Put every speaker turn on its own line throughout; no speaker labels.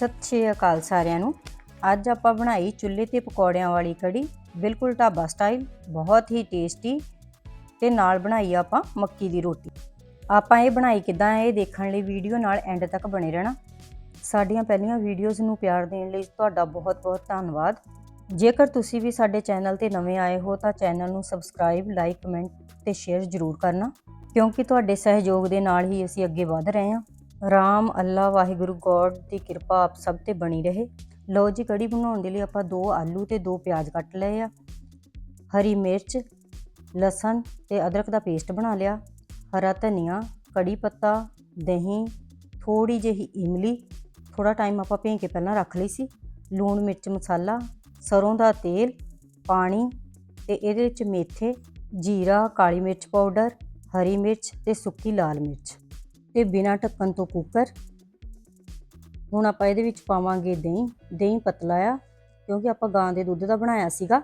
ਸਤਿ ਸ਼੍ਰੀ ਅਕਾਲ ਸਾਰਿਆਂ ਨੂੰ। ਅੱਜ ਆਪਾਂ ਬਣਾਈ ਚੁੱਲ੍ਹੇ ਤੇ ਪਕੌੜਿਆਂ ਵਾਲੀ ਕੜੀ, ਬਿਲਕੁਲ ਢਾਬਾ ਸਟਾਈਲ ਬਹੁਤ ਹੀ ਟੇਸਟੀ ਤੇ ਨਾਲ ਬਣਾਈ ਆਪਾਂ ਮੱਕੀ ਦੀ ਰੋਟੀ। ਆਪਾਂ ਇਹ ਬਣਾਈ ਕਿਦਾਂ ਇਹ ਦੇਖਣ ਲਈ ਵੀਡੀਓ ਨਾਲ ਐਂਡ ਤੱਕ ਬਣੇ ਰਹਿਣਾ। ਸਾਡੀਆਂ ਪਹਿਲੀਆਂ ਵੀਡੀਓਜ਼ ਨੂੰ ਪਿਆਰ ਦੇਣ ਲਈ ਤੁਹਾਡਾ ਬਹੁਤ-ਬਹੁਤ ਧੰਨਵਾਦ। ਜੇਕਰ ਤੁਸੀਂ ਵੀ ਸਾਡੇ ਚੈਨਲ ਤੇ ਨਵੇਂ ਆਏ ਹੋ ਤਾਂ ਚੈਨਲ ਨੂੰ ਸਬਸਕ੍ਰਾਈਬ ਲਾਈਕ ਕਮੈਂਟ ਤੇ ਸ਼ੇਅਰ ਜ਼ਰੂਰ ਕਰਨਾ, ਕਿਉਂਕਿ ਤੁਹਾਡੇ ਸਹਿਯੋਗ ਦੇ ਨਾਲ ਹੀ ਅਸੀਂ ਅੱਗੇ ਵਧ ਰਹੇ ਹਾਂ। ਰਾਮ ਅੱਲਾ ਵਾਹਿਗੁਰੂ ਗੋਡ ਦੀ ਕਿਰਪਾ ਆਪ ਸਭ ਤੇ ਬਣੀ ਰਹੇ। ਲਓ ਜੀ, ਕੜੀ ਬਣਾਉਣ ਦੇ ਲਈ ਆਪਾਂ ਦੋ ਆਲੂ ਤੇ ਦੋ ਪਿਆਜ਼ ਕੱਟ ਲਏ ਆ। ਹਰੀ ਮਿਰਚ, ਲਸਣ ਤੇ ਅਦਰਕ ਦਾ ਪੇਸਟ ਬਣਾ ਲਿਆ। ਹਰਾ ਧਨੀਆ, ਕੜੀ ਪੱਤਾ, ਦਹੀਂ ਥੋੜੀ ਜਿਹੀ ਇਮਲੀ ਥੋੜਾ ਟਾਈਮ ਆਪਾਂ ਭੇਂ ਕੇ ਪਹਿਲਾਂ ਰੱਖ ਲਈ ਸੀ। ਲੂਣ, ਮਿਰਚ, ਮਸਾਲਾ, ਸਰੋਂ ਦਾ ਤੇਲ, ਪਾਣੀ ਤੇ ਇਹਦੇ ਵਿੱਚ ਮੇਥੇ, ਜੀਰਾ, ਕਾਲੀ ਮਿਰਚ ਪਾਊਡਰ, ਹਰੀ ਮਿਰਚ ਤੇ ਸੁੱਕੀ ਲਾਲ ਮਿਰਚ। ਤੇ ਬਿਨਾਂ ਢੱਕਣ ਤੋਂ ਕੁੱਕਰ। ਹੁਣ ਆਪਾਂ ਇਹਦੇ ਵਿੱਚ ਪਾਵਾਂਗੇ ਦਹੀਂ। ਦਹੀਂ ਪਤਲਾ ਆ, ਕਿਉਂਕਿ ਆਪਾਂ ਗਾਂ ਦੇ ਦੁੱਧ ਦਾ ਬਣਾਇਆ ਸੀਗਾ।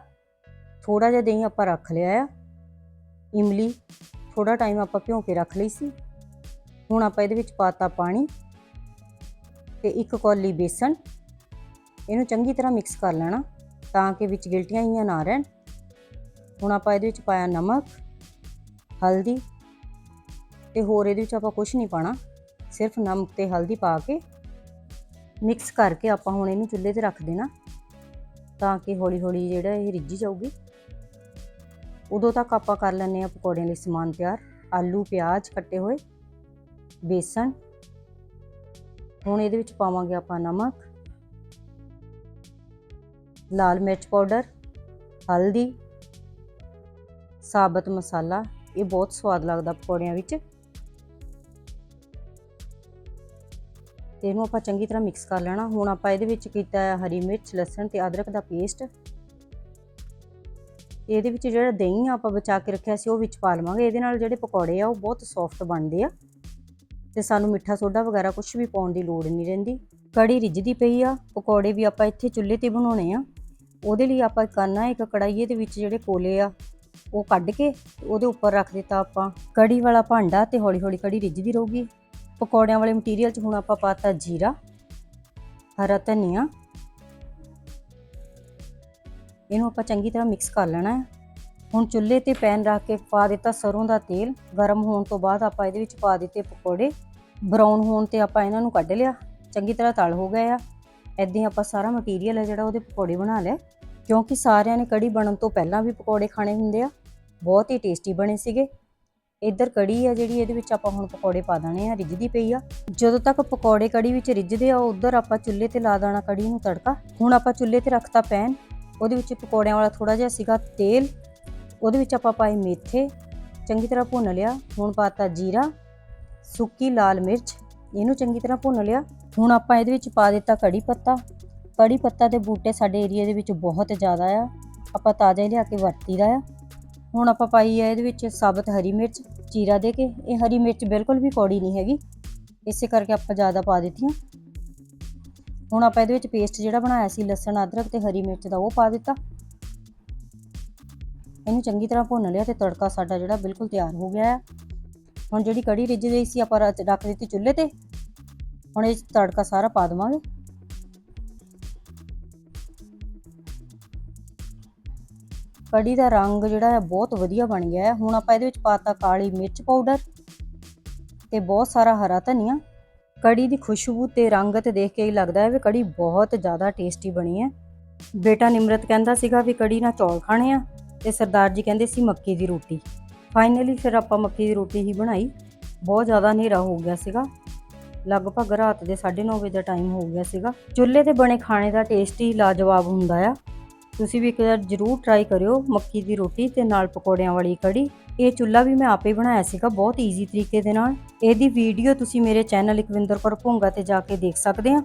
ਥੋੜਾ ਜਿਹਾ ਦਹੀਂ ਆਪਾਂ ਰੱਖ ਲਿਆ ਆ। ਇਮਲੀ ਥੋੜਾ ਟਾਈਮ ਆਪਾਂ ਭਿਉਂ ਕੇ ਰੱਖ ਲਈ ਸੀ। ਹੁਣ ਆਪਾਂ ਇਹਦੇ ਵਿੱਚ ਪਾਤਾ ਪਾਣੀ ਤੇ ਇੱਕ ਕੌਲੀ ਬੇਸਣ ਇਹਨੂੰ ਚੰਗੀ ਤਰ੍ਹਾਂ ਮਿਕਸ ਕਰ ਲੈਣਾ ਤਾਂ ਕਿ ਵਿੱਚ ਗਿਲਟੀਆਂ ਹੀ ਨਾ ਰਹਿਣ। ਹੁਣ ਆਪਾਂ ਇਹਦੇ ਵਿੱਚ ਪਾਇਆ ਨਮਕ, ਹਲਦੀ ਤੇ ਹੋਰ ਇਹਦੇ ਵਿੱਚ ਆਪਾਂ ਕੁਝ ਨਹੀਂ ਪਾਣਾ ਸਿਰਫ ਨਮਕ ਤੇ ਹਲਦੀ ਪਾ ਕੇ ਮਿਕਸ ਕਰਕੇ ਆਪਾਂ ਹੁਣ ਇਹਨੂੰ ਚੁੱਲ੍ਹੇ ਤੇ ਰੱਖ ਦੇਣਾ ਤਾਂ ਕਿ ਹੌਲੀ ਹੌਲੀ ਜਿਹੜਾ ਇਹ ਰਿੱਝੀ ਜਾਊਗੀ। ਉਦੋਂ ਤੱਕ ਆਪਾਂ ਕਰ ਲੈਂਦੇ ਆ ਪਕੌੜਿਆਂ ਲਈ ਸਮਾਨ ਤਿਆਰ। ਆਲੂ, ਪਿਆਜ਼ ਕੱਟੇ ਹੋਏ, ਬੇਸਣ। ਹੁਣ ਇਹਦੇ ਵਿੱਚ ਪਾਵਾਂਗੇ ਆਪਾਂ ਨਮਕ, ਲਾਲ ਮਿਰਚ ਪਾਊਡਰ, ਹਲਦੀ, ਸਾਬਤ ਮਸਾਲਾ। ਇਹ ਬਹੁਤ ਸਵਾਦ ਲੱਗਦਾ ਪਕੌੜਿਆਂ ਵਿੱਚ। ਤੇ ਇਹਨੂੰ ਆਪਾਂ ਚੰਗੀ ਤਰ੍ਹਾਂ ਮਿਕਸ ਕਰ ਲੈਣਾ। ਹੁਣ ਆਪਾਂ ਇਹਦੇ ਵਿੱਚ ਕੀਤਾ ਹੈ ਹਰੀ ਮਿਰਚ, ਲਸਣ ਤੇ ਅਦਰਕ ਦਾ ਪੇਸਟ ਇਹਦੇ ਵਿੱਚ ਜਿਹੜਾ ਦਹੀਂ ਆਪਾਂ ਬਚਾ ਕੇ ਰੱਖਿਆ ਸੀ, ਉਹ ਵਿੱਚ ਪਾ ਲਵਾਂਗੇ। ਇਹਦੇ ਨਾਲ ਜਿਹੜੇ ਪਕੌੜੇ ਆ, ਉਹ ਬਹੁਤ ਸੌਫਟ ਬਣਦੇ ਆ। ਤੇ ਸਾਨੂੰ ਮਿੱਠਾ ਸੋਡਾ ਵਗੈਰਾ ਕੁਝ ਵੀ ਪਾਉਣ ਦੀ ਲੋੜ ਨਹੀਂ ਰਹਿੰਦੀ। ਕੜੀ ਰਿੱਝਦੀ ਪਈ ਆ। ਪਕੌੜੇ ਵੀ ਆਪਾਂ ਇੱਥੇ ਚੁੱਲ੍ਹੇ ਤੇ ਬਣਾਉਣੇ ਆ। ਉਹਦੇ ਲਈ ਆਪਾਂ ਕਰਨਾ ਇੱਕ ਕੜਾਈਏ ਦੇ ਵਿੱਚ ਜਿਹੜੇ ਕੋਲੇ ਆ, ਉਹ ਕੱਢ ਕੇ ਉਹਦੇ ਉੱਪਰ ਰੱਖ ਦਿੱਤਾ ਆਪਾਂ। ਕੜੀ ਵਾਲਾ ਭਾਂਡਾ ਤੇ ਹੌਲੀ ਹੌਲੀ ਕੜੀ ਰਿੱਝਦੀ ਰਹੂਗੀ। ਪਕੌੜਿਆਂ ਵਾਲੇ ਮਟੀਰੀਅਲ 'ਚ ਹੁਣ ਆਪਾਂ ਪਾਤਾ ਜੀਰਾ, ਹਰਾ ਧਨੀਆ। ਇਹਨੂੰ ਆਪਾਂ ਚੰਗੀ ਤਰ੍ਹਾਂ ਮਿਕਸ ਕਰ ਲੈਣਾ ਹੈ। ਹੁਣ ਚੁੱਲ੍ਹੇ ਤੇ ਪੈਨ ਰੱਖ ਕੇ ਪਾ ਦਿੱਤਾ ਸਰੋਂ ਦਾ ਤੇਲ। ਗਰਮ ਹੋਣ ਤੋਂ ਬਾਅਦ ਆਪਾਂ ਇਹਦੇ ਵਿੱਚ ਪਾ ਦਿੱਤੇ ਪਕੌੜੇ। ਬਰਾਊਨ ਹੋਣ ਤੇ ਆਪਾਂ ਇਹਨਾਂ ਨੂੰ ਕੱਢ ਲਿਆ। ਚੰਗੀ ਤਰ੍ਹਾਂ ਤਲ ਹੋ ਗਏ ਆ। ਐਦਾਂ ਹੀ ਆਪਾਂ ਸਾਰਾ ਮਟੀਰੀਅਲ ਹੈ ਜਿਹੜਾ ਉਹਦੇ ਪਕੌੜੇ ਬਣਾ ਲਿਆ ਕਿਉਂਕਿ ਸਾਰਿਆਂ ਨੇ ਕੜੀ ਬਣਨ ਤੋਂ ਪਹਿਲਾਂ ਵੀ ਪਕੌੜੇ ਖਾਣੇ ਹੁੰਦੇ ਆ। ਬਹੁਤ ਹੀ ਟੇਸਟੀ ਬਣੇ ਸੀਗੇ। ਇੱਧਰ ਕੜੀ ਆ ਜਿਹੜੀ, ਇਹਦੇ ਵਿੱਚ ਆਪਾਂ ਹੁਣ ਪਕੌੜੇ ਪਾ ਦੇਣੇ ਆ, ਰਿੱਝਦੀ ਪਈ ਆ। ਜਦੋਂ ਤੱਕ ਪਕੌੜੇ ਕੜੀ ਵਿੱਚ ਰਿੱਝਦੇ ਆ, ਉਧਰ ਆਪਾਂ ਚੁੱਲ੍ਹੇ ਤੇ ਲਾ ਦੇਣਾ ਕੜੀ ਨੂੰ ਤੜਕਾ। ਹੁਣ ਆਪਾਂ ਚੁੱਲ੍ਹੇ ਤੇ ਰੱਖਤਾ ਪੈਨ, ਉਹਦੇ ਵਿੱਚ ਪਕੌੜਿਆਂ ਵਾਲਾ ਥੋੜਾ ਜਿਹਾ ਸੀਗਾ ਤੇਲ, ਉਹਦੇ ਵਿੱਚ ਆਪਾਂ ਪਾਏ ਮੇਥੇ, ਚੰਗੀ ਤਰ੍ਹਾਂ ਭੁੰਨ ਲਿਆ, ਹੁਣ ਪਾਤਾ ਜੀਰਾ, ਸੁੱਕੀ ਲਾਲ ਮਿਰਚ, ਇਹਨੂੰ ਚੰਗੀ ਤਰ੍ਹਾਂ ਭੁੰਨ ਲਿਆ। ਹੁਣ ਆਪਾਂ ਇਹਦੇ ਵਿੱਚ ਪਾ ਦਿੱਤਾ ਕੜੀ ਪੱਤਾ। ਕੜੀ ਪੱਤਾ ਦੇ ਬੂਟੇ ਸਾਡੇ ਏਰੀਆ ਦੇ ਵਿੱਚ ਬਹੁਤ ਜ਼ਿਆਦਾ ਆ। ਆਪਾਂ ਤਾਜ਼ਾ ਹੀ ਲਿਆ ਕੇ ਵਰਤੀ ਦਾ ਆ। ਹੁਣ ਆਪਾਂ ਪਾਈ ਹੈ ਇਹਦੇ ਵਿੱਚ ਸਾਬਤ ਹਰੀ ਮਿਰਚ ਚੀਰਾ ਦੇ ਕੇ। ਇਹ ਹਰੀ ਮਿਰਚ ਬਿਲਕੁਲ ਵੀ ਕੌੜੀ ਨਹੀਂ ਹੈਗੀ। ਇਸੇ ਕਰਕੇ ਆਪਾਂ ਜ਼ਿਆਦਾ ਪਾ ਦਿੱਤੀਆਂ। ਹੁਣ ਆਪਾਂ ਇਹਦੇ ਵਿੱਚ ਪੇਸਟ ਜਿਹੜਾ ਬਣਾਇਆ ਸੀ, ਲਸਣ, ਅਦਰਕ ਤੇ ਹਰੀ ਮਿਰਚ ਦਾ, ਉਹ ਪਾ ਦਿੱਤਾ। ਇਹਨੂੰ ਚੰਗੀ ਤਰ੍ਹਾਂ ਭੁੰਨ ਲਿਆ ਤੇ ਤੜਕਾ ਸਾਡਾ ਜਿਹੜਾ ਬਿਲਕੁਲ ਤਿਆਰ ਹੋ ਗਿਆ ਹੈ ਹੁਣ ਜਿਹੜੀ ਕੜੀ ਰਿੱਝ ਗਈ ਸੀ, ਆਪਾਂ ਰੱਖ ਰੱਖ ਦਿੱਤੀ ਚੁੱਲ੍ਹੇ ਤੇ। ਹੁਣ ਇਹ 'ਚ ਤੜਕਾ ਸਾਰਾ ਪਾ ਦੇਵਾਂਗੇ। ਕੜੀ ਦਾ ਰੰਗ ਜਿਹੜਾ ਹੈ ਬਹੁਤ ਵਧੀਆ ਬਣ ਗਿਆ ਹੈ। ਹੁਣ ਆਪਾਂ ਇਹਦੇ ਵਿੱਚ ਪਾਤਾ ਕਾਲੀ ਮਿਰਚ ਪਾਊਡਰ ਤੇ ਬਹੁਤ ਸਾਰਾ ਹਰਾ ਧਨੀਆ। ਕੜੀ ਦੀ ਖੁਸ਼ਬੂ ਤੇ ਰੰਗ ਤੇ ਦੇਖ ਕੇ ਹੀ ਲੱਗਦਾ ਹੈ ਵੀ ਕੜੀ ਬਹੁਤ ਜ਼ਿਆਦਾ ਟੇਸਟੀ ਬਣੀ ਹੈ। ਬੇਟਾ ਨਿਮਰਤ ਕਹਿੰਦਾ ਸੀਗਾ ਵੀ ਕੜੀ ਨਾਲ ਚੌਲ ਖਾਣੇ ਆ ਤੇ ਸਰਦਾਰ ਜੀ ਕਹਿੰਦੇ ਸੀ ਮੱਕੀ ਦੀ ਰੋਟੀ। ਫਾਈਨਲੀ ਫਿਰ ਆਪਾਂ ਮੱਕੀ ਦੀ ਰੋਟੀ ਹੀ ਬਣਾਈ। ਬਹੁਤ ਜ਼ਿਆਦਾ ਹਨੇਰਾ ਹੋ ਗਿਆ ਸੀਗਾ। ਲਗਭਗ ਰਾਤ ਦੇ 9:30 ਵਜੇ ਦਾ ਟਾਈਮ ਹੋ ਗਿਆ ਸੀਗਾ। ਚੁੱਲ੍ਹੇ ਤੇ ਬਣੇ ਖਾਣੇ ਦਾ ਟੇਸਟ ਹੀ ਲਾਜਵਾਬ ਹੁੰਦਾ ਆ। ਤੁਸੀਂ ਵੀ ਇੱਕ ਵਾਰ ਜ਼ਰੂਰ ਟਰਾਈ ਕਰਿਓ ਮੱਕੀ ਦੀ ਰੋਟੀ ਤੇ ਨਾਲ ਪਕੌੜਿਆਂ ਵਾਲੀ ਕੜੀ। ਇਹ ਚੁੱਲ੍ਹਾ ਵੀ ਮੈਂ ਆਪੇ ਬਣਾਇਆ ਸੀਗਾ ਬਹੁਤ ਈਜ਼ੀ ਤਰੀਕੇ ਦੇ ਨਾਲ। ਇਹਦੀ ਵੀਡੀਓ ਤੁਸੀਂ ਮੇਰੇ ਚੈਨਲ ਇਕਵਿੰਦਰ ਕੌਰ ਭੁੰਗਾ ਤੇ ਜਾ ਕੇ ਦੇਖ ਸਕਦੇ ਆ।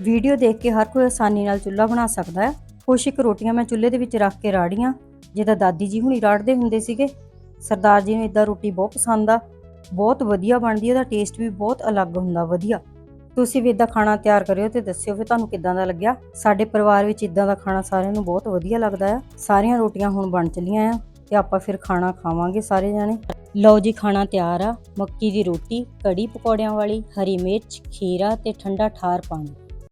ਵੀਡੀਓ ਦੇਖ ਕੇ ਹਰ ਕੋਈ ਆਸਾਨੀ ਨਾਲ ਚੁੱਲ੍ਹਾ ਬਣਾ ਸਕਦਾ ਹੈ। ਕੁਛ ਇੱਕ ਰੋਟੀਆਂ ਮੈਂ ਚੁੱਲ੍ਹੇ ਦੇ ਵਿੱਚ ਰੱਖ ਕੇ ਰਾੜੀਆਂ ਜਿਹਦਾ ਦਾਦੀ ਜੀ ਹੁਣੀ ਰਾੜਦੇ ਹੁੰਦੇ ਸੀਗੇ। ਸਰਦਾਰ ਜੀ ਨੂੰ ਇਦਾਂ ਰੋਟੀ ਬਹੁਤ ਪਸੰਦ ਆ। ਬਹੁਤ ਵਧੀਆ ਬਣਦੀ ਹੈ ਉਹਦਾ ਟੇਸਟ ਵੀ ਬਹੁਤ ਅਲੱਗ ਹੁੰਦਾ, ਵਧੀਆ। ਤੁਸੀਂ ਵੀ ਇਦਾਂ ਖਾਣਾ ਤਿਆਰ ਕਰਿਓ ਤੇ ਦੱਸਿਓ ਵੀ ਤੁਹਾਨੂੰ ਕਿੱਦਾਂ ਦਾ ਲੱਗਿਆ। ਸਾਡੇ ਪਰਿਵਾਰ ਵਿੱਚ ਇਦਾਂ ਦਾ ਖਾਣਾ ਸਾਰਿਆਂ ਨੂੰ ਬਹੁਤ ਵਧੀਆ ਲੱਗਦਾ ਆ। ਸਾਰੀਆਂ ਰੋਟੀਆਂ ਹੁਣ ਬਣ ਚਲੀਆਂ ਆ ਤੇ ਆਪਾਂ ਫਿਰ ਖਾਣਾ ਖਾਵਾਂਗੇ ਸਾਰੇ ਜਾਣੇ। ਲਓ ਜੀ, ਖਾਣਾ ਤਿਆਰ ਆ। ਮੱਕੀ ਦੀ ਰੋਟੀ, ਕੜੀ ਪਕੌੜਿਆਂ ਵਾਲੀ, ਹਰੀ ਮਿਰਚ, ਖੀਰਾ ਤੇ ਠੰਡਾ ਠਾਰ ਪਾਣੀ।